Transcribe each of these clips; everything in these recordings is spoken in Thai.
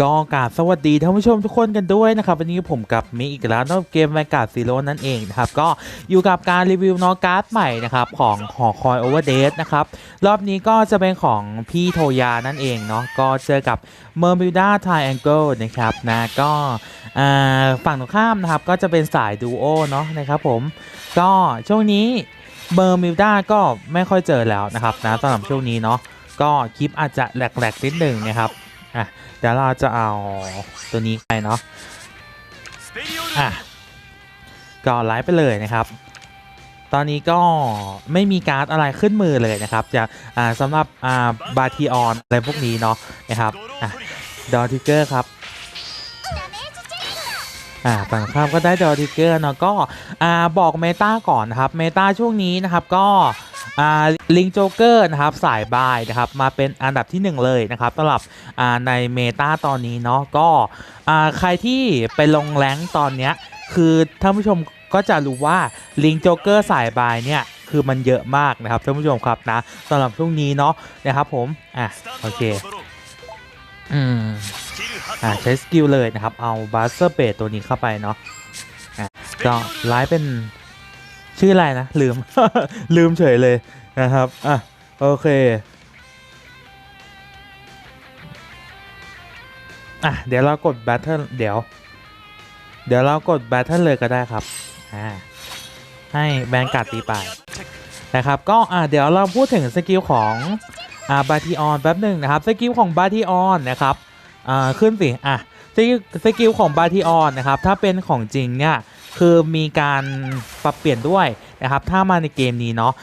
ก็กาบสวัสดีท่านผู้ชมทุกคนกันด้วยนะครับวันนี้ผมกับมิอีกแล้วนอกเกมแวนการ์ดซีโร่นั่นเองนะครับก็อยู่กับการรีวิวน้องการ์ดใหม่นะครับของหอคอยโอเวอร์เดนะครับรอบนี้ก็จะเป็นของพี่โทยานั่นเองเนาะก็เจอกับเมอร์มิวดาไทแองเกิลนะครับนะก็ฝั่งตรงข้ามนะครับก็จะเป็นสายดูโอเนาะนะครับผมก็ช่วงนี้เมอร์มิวดาก็ไม่ค่อยเจอแล้วนะครับนะสำหรับช่วงนี้เนาะก็คลิปอาจจะแหลกๆนิดหนึ่งนะครับอะ เดี๋ยวเราจะเอาตัวนี้ไปเนาะอะก็ไลฟ์ไปเลยนะครับ ตอนนี้ก็ไม่มีการ์ดอะไรขึ้นมือเลยนะครับจะอ่าสำหรับอ่าบาทีออนอะไรพวกนี้เนาะนะครับอะดอทิเกอร์ครับอ่าฝั่งข้ามก็ได้ดอทิเกอร์เนาะก็อ่าบอกเมตาก่อนนะครับเมตาช่วงนี้นะครับก็ ลิงโจเกอร์นะครับสายบายนะครับมาเป็นอันดับที่ 1 เลยนะครับสำหรับในเมตาตอนนี้เนาะก็ใครที่ไปลงแรงตอนเนี้ยคือท่านผู้ชมก็จะรู้ว่าลิงโจเกอร์สายบายเนี่ยคือมันเยอะมากนะครับท่านผู้ชมครับนะสำหรับช่วงนี้เนาะนะครับผมอะโอเคอืมอ่าใช้สกิลเลยนะครับเอาบัสเซอร์เบดตัวนี้เข้าไปเนาะอะก็ไลฟ์เป็น ชื่ออะไรนะ ลืม ลืมเฉยเลยนะครับ อะ โอเค อะ เดี๋ยวเรากดแบทเทิลเดี๋ยว เดี๋ยวเรากดแบทเทิลเลยก็ได้ครับ อ่า ให้แบนการ์ดตีไปนะครับ ก็อ่าเดี๋ยวเราพูดถึงสกิลของอ่าบาทีออนแป๊บหนึ่งนะครับ สกิลของบาทีออนนะครับ อ่า ขึ้นสิ อะ สกิลสกิลของบาทีออนนะครับ ถ้าเป็นของจริงเนี่ย คือมีการปรับเปลี่ยนด้วยนะครับถ้ามาในเกมนี้เนาะ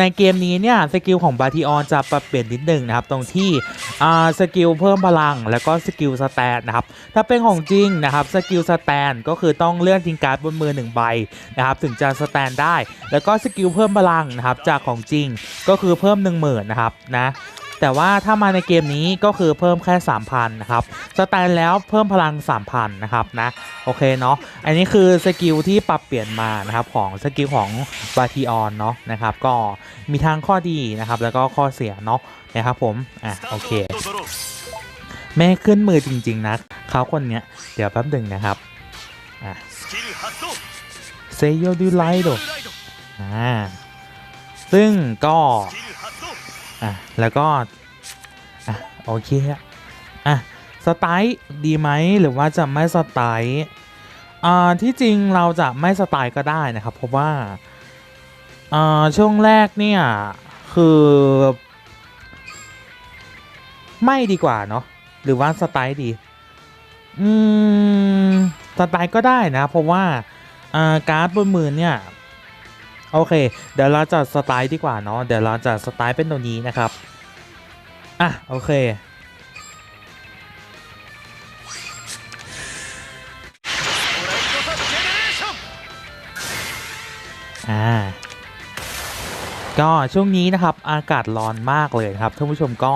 ในเกมนี้เนี่ยสกิลของบาทีออนจะปรับเปลี่ยนนิดหนึ่งนะครับตรงที่สกิลเพิ่มพลังแล้วก็สกิลสแตนนะครับถ้าเป็นของจริงนะครับสกิลสแตนก็คือต้องเลื่อนทิ้งการ์ดบนมือหนึ่งใบนะครับถึงจะสแตนได้ แล้วก็สกิลเพิ่มพลังนะครับจากของจริงก็คือเพิ่ม 1 0,000นะครับนะ แต่ว่าถ้ามาในเกมนี้ก็คือเพิ่มแค่ 3,000 นะครับ สแตนแล้วเพิ่มพลัง 3,000 นะครับนะ โอเคเนาะ อันนี้คือสกิลที่ปรับเปลี่ยนมานะครับของสกิลของบาทีออนเนาะนะครับ ก็มีทางข้อดีนะครับ แล้วก็ข้อเสียเนาะนะครับผม อะโอเค แม่ขึ้นมือจริง ๆ นะเขาคนเนี้ย เดี๋ยวแป๊บหนึ่งนะครับ อะเซโยดูไลโดอ่า ซึ่งก็ อะแล้วก็อะโอเคอะอะสไตล์ดีไหมหรือว่าจะไม่สไตล์อ่าที่จริงเราจะไม่สไตล์ก็ได้นะครับ เพราะว่าอ่าช่วงแรกเนี่ยคือไม่ดีกว่าเนาะหรือว่าสไตล์ดีอืมสไตล์ก็ได้นะ เพราะว่าอ่าการ์ดบนมือเนี่ย โอเค เดี๋ยวเราจะสไตล์ดีกว่าเนาะเดี๋ยวเราจะสไตล์เป็นตัวนี้นะครับอะโอเคอ่าก็ช่วงนี้นะครับอากาศร้อนมากเลยครับท่านผู้ชมก็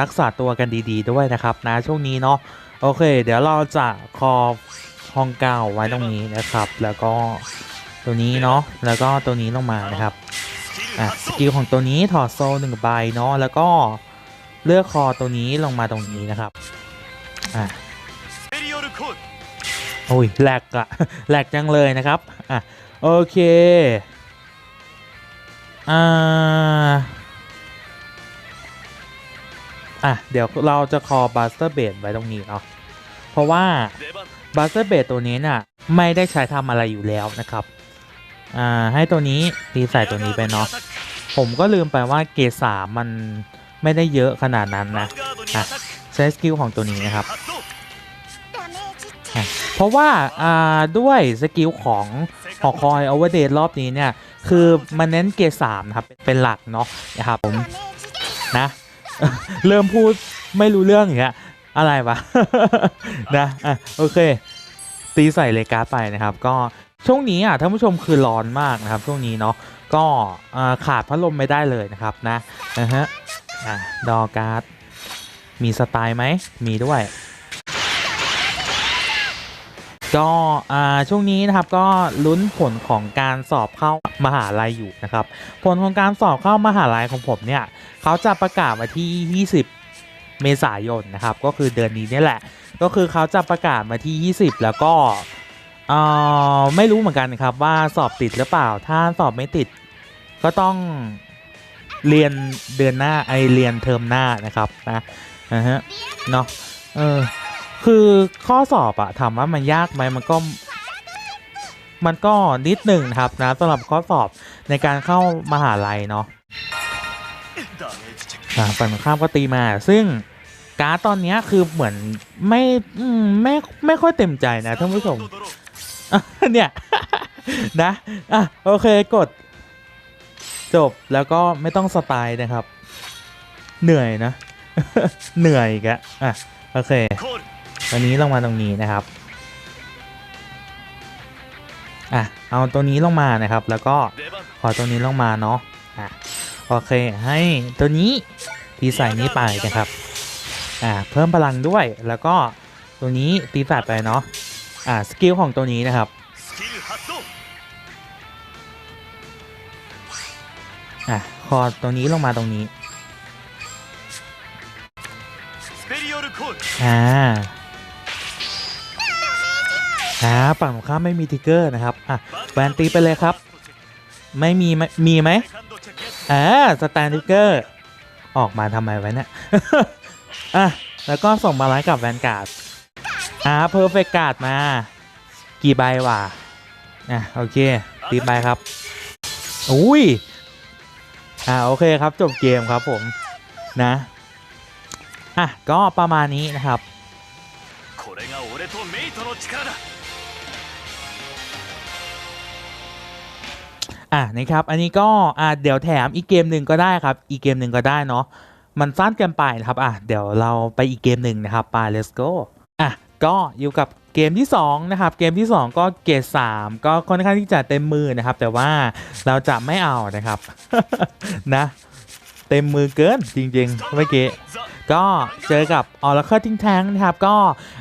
รักษาตัวกันดีๆด้วยนะครับนะช่วงนี้เนาะโอเค เดี๋ยวเราจะคอห้องเก้าไว้ตรงนี้นะครับ แล้วก็ ตัวนี้เนาะแล้วก็ตัวนี้ลงมานะครับอะสกิลของตัวนี้ถอดโซ่หนึ่งใบเนาะแล้วก็เลือกคอตัวนี้ลงมาตรงนี้นะครับอะโอ้ยแหลกอะแหลกจังเลยนะครับอะโอเคอ่าอะเดี๋ยวเราจะคอบัสเตอร์เบดไว้ตรงนี้เนาะเพราะว่าบัสเตอร์เบดตัวนี้น่ะไม่ได้ใช้ทำอะไรอยู่แล้วนะครับ อ่าให้ตัวนี้ตีใส่ตัวนี้ไปเนาะผมก็ลืมไปว่าเกรดสามมันไม่ได้เยอะขนาดนั้นนะอะใช้สกิลของตัวนี้นะครับเพราะว่าอ่าด้วยสกิลของหอคอยโอเวอร์เดรอบนี้เนี่ยคือมันเน้นเกรดสามนะครับเป็นหลักเนาะนะครับผมนะ เริ่มพูดไม่รู้เรื่องอย่างเงี้ยอะไรวะนะอะโอเค ตีใส่เลกาไปนะครับ ก็ ช่วงนี้อะท่านผู้ชมคือร้อนมากนะครับ ช่วงนี้เนาะก็ขาดพัดลมไม่ได้เลยนะครับนะนะฮะอะดอการ์ดมีสไตล์ไหมมีด้วยก็อ่าช่วงนี้นะครับก็ลุ้นผลของการสอบเข้ามหาลัยอยู่นะครับ ผลของการสอบเข้ามหาลัยของผมเนี่ยเขาจะประกาศวันที่ 20 เมษายนนะครับ ก็คือเดือนนี้เนี่ยแหละ ก็คือเขาจะประกาศมาที่ 20 แล้วก็ อ่อไม่รู้เหมือนกันครับว่าสอบติดหรือเปล่า ถ้าสอบไม่ติด ก็ต้องเรียนเดือนหน้าไอเรียนเทอมหน้านะครับนะนะฮะเนาะเออคือข้อสอบอะถามว่ามันยากไหมมันก็มันก็นิดหนึ่งครับนะสำหรับข้อสอบในการเข้ามหาลัยเนาะฝั่งข้ามก็ตีมา ซึ่งการ์ดตอนนี้คือเหมือนไม่ไม่ไม่ค่อยเต็มใจนะท่านผู้ชม เนี่ยนะอะโอเคกด จบแล้วก็ไม่ต้องสไตล์นะครับ เหนื่อยนะ เหนื่อยกะอะโอเค วันนี้ลงมาตรงนี้นะครับอะเอาตัวนี้ลงมานะครับ แล้วก็ขอตัวนี้ลงมาเนาะอะโอเคให้ตัวนี้ตีใส่นี้ไปนะครับอะเพิ่มพลังด้วยแล้วก็ตัวนี้ตีสัตไปเนาะ อ่าสกิลของตัวนี้นะครับอะคอตัวนี้ลงมาตรงนี้อ่าอ่าฝั่งข้าไม่มีทิกเกอร์นะครับอะแบนตีไปเลยครับ ไม่มีมีไหมอ่าสแตนทิกเกอร์ออกมาทำไมไว้เนี่ยอะแล้วก็ส่งมาไลน์กับแวนการ์ด อ่าเพอร์เฟกการ์ดมา กี่ใบวะอะโอเคตีไปครับอุ้ยอ่าโอเคครับจบเกมครับผมนะอะก็ประมาณนี้นะครับอะนะครับ อันนี้ก็อ่าเดี๋ยวแถมอีกเกมหนึ่งก็ได้ครับ อีกเกมหนึ่งก็ได้เนาะมันสั้นเกินไปนะครับ อะเดี๋ยวเราไปอีกเกมหนึ่งนะครับไป let's go อะ ก็อยู่กับเกมที่2นะครับเกมที่ 2 ก็เกรด3ก็ค่อนข้างที่จะเต็มมือนะครับ แต่ว่าเราจะไม่เอานะครับนะเต็มมือเกินจริงๆเมื่อกี้ก็เจอกับ Oracle ทิ้งแทงนะครับก็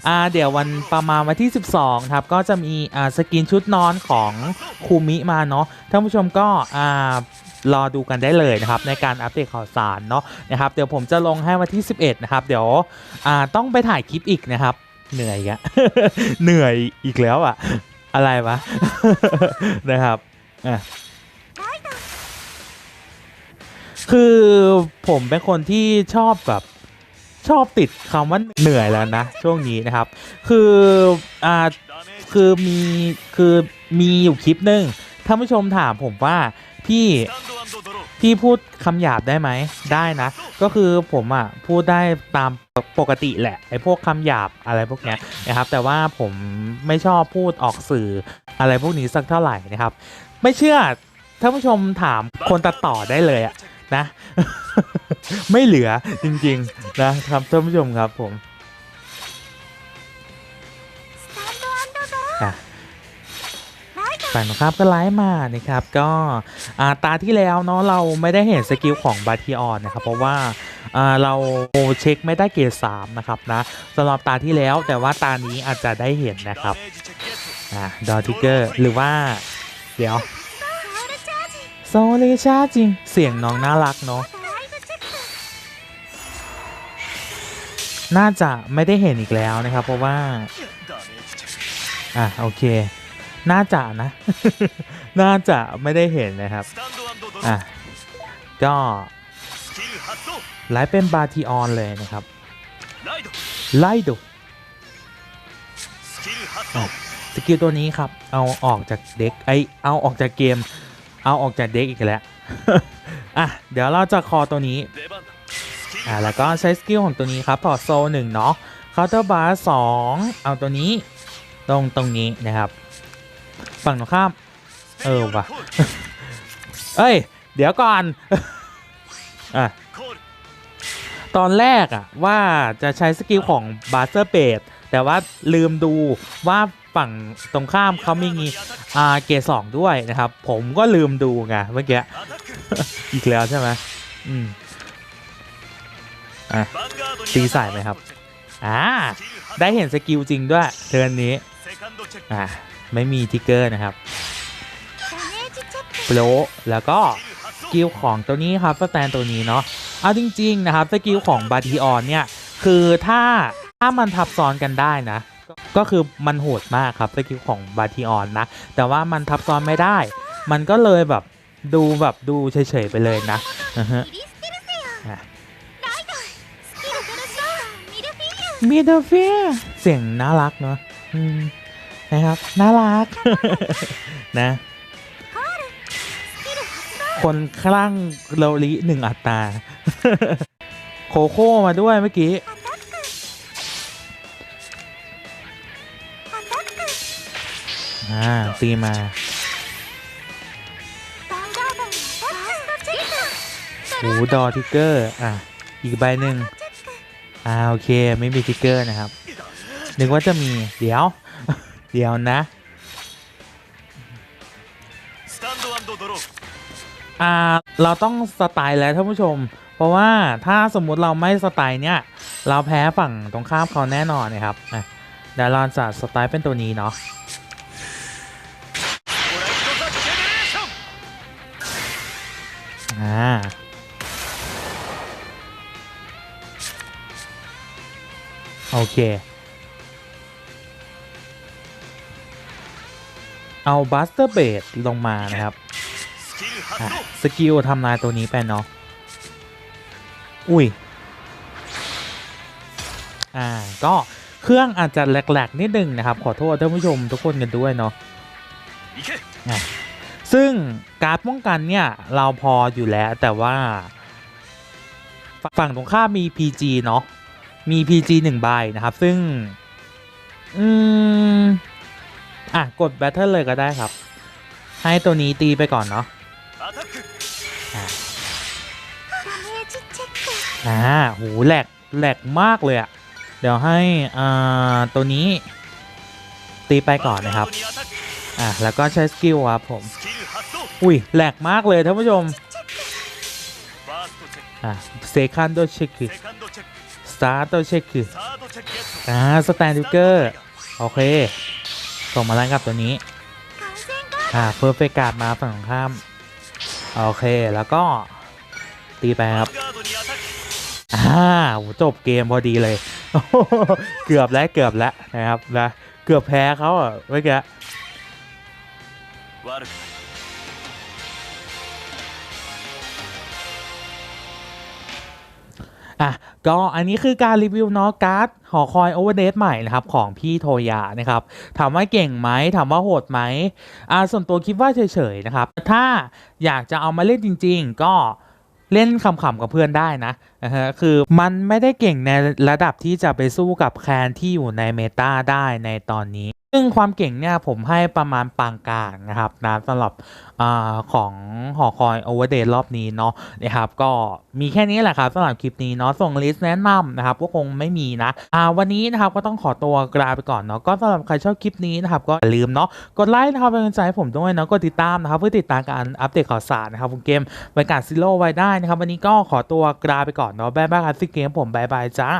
อ่าเดี๋ยววันประมาณวันที่ 12ครับก็จะมีอ่าสกินชุดนอนของคูมิมาเนาะท่านผู้ชมก็อ่ารอดูกันได้เลยนะครับในการอัปเดตข่าวสารเนาะนะครับเดี๋ยวผมจะลงให้วันที่ 11 นะครับ เดี๋ยวอ่าต้องไปถ่ายคลิปอีกนะครับ เหนื่อยอะเหนื่อยอีกแล้วอะอะไรวะนะครับอะคือผมเป็นคนที่ชอบแบบชอบติดคำว่าเหนื่อยแล้วนะ ช่วงนี้นะครับ คืออ่าคือมีคือมีอยู่คลิปนึงท่านผู้ชมถามผมว่าพี่ พี่พูดคำหยาบได้ไหมได้นะ ก็คือผมอะพูดได้ตามปกติแหละไอ้พวกคำหยาบอะไรพวกเนี้ยนะครับ แต่ว่าผมไม่ชอบพูดออกสื่ออะไรพวกนี้สักเท่าไหร่นะครับ ไม่เชื่อท่านผู้ชมถามคนตัดต่อได้เลยอะนะ ไม่เหลือจริงๆนะครับท่านผู้ชมครับผมอะ ฝันครับก็ไลฟ์มานะครับก็ตาที่แล้วเนาะเราไม่ได้เห็นสกิลของบาทิออนนะครับเพราะว่าเราเช็คไม่ได้เกีร์สามนะครับนะสำหรับตาที่แล้วแต่ว่าตานี้อาจจะได้เห็นนะครับดอทิเกอร์หรือว่าเดี๋ยวโซลิชาจริงเสียงน้องน่ารักเนาะน่าจะไม่ได้เห็นอีกแล้วนะครับเพราะว่าอะโอเค น่าจะนะ น่าจะไม่ได้เห็นนะครับ อะ ก็ไล่เป็นบาทีออนเลยนะครับ ไล่ดุสกิลตัวนี้ครับ เอาออกจากเด็กไอเอาออกจากเกม เอาออกจากเด็กอีกแล้ว อะ เดี๋ยวเราจะคอตัวนี้ อะ แล้วก็ใช้สกิลของตัวนี้ครับถอดโซ่หนึ่งเนาะคาน์เตอร์บาร์สองเอาตัวนี้ ตรงตรงนี้นะครับ ฝั่งตรงข้าม เออว่ะเอ้ย เดี๋ยวก่อนอะตอนแรกอะว่าจะใช้สกิลของบาสเซอร์เบดแต่ว่าลืมดูว่าฝั่งตรงข้ามเขามีงีอาเกสองด้วยนะครับ ผมก็ลืมดูไงเมื่อกี้ อีกแล้วใช่ไหมอืมอะตีใส่ไหมครับ อ่า ได้เห็นสกิลจริงด้วยเทือนนี้ อ่า ไม่มีทิกเกอร์นะครับโปรแล้วก็สกิลของตัวนี้ครับสแตนตัวนี้เนาะเอาจริง ๆ นะครับสกิลของบาติออนเนี่ย คือถ้าถ้ามันทับซ้อนกันได้นะ ก็คือมันโหดมากครับสกิลของบาติออนนะ แต่ว่ามันทับซ้อนไม่ได้ มันก็เลยแบบดูแบบดูเฉยๆไปเลยนะมีเดอร์เฟียเสียงน่ารักเนาะ นะครับ น่ารัก นะ คนคลั่งโรลิหนึ่งอัตราโคโค่มาด้วยเมื่อกี้ อ่า ตีมาหูดอทิกเกอร์ อะ อีกใบหนึ่งอ่า โอเค ไม่มีทิกเกอร์นะครับ นึกว่าจะมี เดี๋ยว เดี๋ยวนะอ่าเราต้องสไตล์แล้วท่านผู้ชม เพราะว่าถ้าสมมุติเราไม่สไตล์เนี่ย เราแพ้ฝั่งตรงข้ามเขาแน่นอนนะครับอะเดี๋ยวเราจะสไตล์เป็นตัวนี้เนาะอ่าโอเค เอาบัสเตอร์เบดลงมานะครับสกิลทำลายตัวนี้ไปเนาะอุ้ย อ่า ก็เครื่องอาจจะแหลกๆนิดนึงนะครับ ขอโทษท่านผู้ชมทุกคนกันด้วยเนาะซึ่งการป้องกันเนี่ย เราพออยู่แล้วแต่ว่า ฝั่งตรงข้ามมี PG เนาะมี PG 1ใบนะครับ ซึ่ง อืม อะ กดแบทเทิลเลยก็ได้ครับ ให้ตัวนี้ตีไปก่อนเนาะอ่าหูแหลกแหลกมากเลยอะเดี๋ยวให้อ่าตัวนี้ ตีไปก่อนนะครับ อะแล้วก็ใช้สกิลครับผม อุ้ยแหลกมากเลยท่านผู้ชม อะเซคันด์ดเช็คคือสตาร์โดเช็คคืออ่าสแตนดิเกอร์ โอเค ส่งมาแล้วครับตัวนี้ค่ะเฟิร์สเฟกาดมาฝั่งข้าม โอเคแล้วก็ตีไปครับอ่าจบเกมพอดีเลย เกือบแล้วเกือบแล้วนะครับนะเกือบแพ้เขาอะเมื่อกี้ อะก็อันนี้คือการรีวิวเนาะการ์ดหอคอยโอเวอร์เดใหม่นะครับของพี่โทยานะครับถามว่าเก่งไหมถามว่าโหดไหมอ่าส่วนตัวคิดว่าเฉยๆนะครับถ้าอยากจะเอามาเล่นจริง ๆ ก็เล่นขำๆกับเพื่อนได้นะนะฮะคือมันไม่ได้เก่งในระดับที่จะไปสู้กับแคนที่อยู่ในเมตาได้ในตอนนี้ ซึ่งความเก่งเนี่ยผมให้ประมาณปานกลางนะครับนะสำหรับอของหอคอยโอเวอร์เดย์รอบนี้เนาะนะครับก็มีแค่นี้แหละครับสำหรับคลิปนี้เนาะส่งลิสต์แนะนำนะครับก็คงไม่มีนะอ่าวันนี้นะครับก็ต้องขอตัวกลาไปก่อนเนาะก็สำหรับใครชอบคลิปนี้นะครับก็อย่าลืมเนาะกดไลค์นะครับเป็นกำลังใจให้ผมด้วยเนาะกดติดตามนะครับเพื่อติดตามการอัปเดตข่าวสารนะครับของเกมบรรยากาศซิโร่ไว้ได้นะครับวันนี้ก็ขอตัวกลาไปก่อนเนาะบ๊ายบายครับซิเกมผมบ๊ายบายจ้า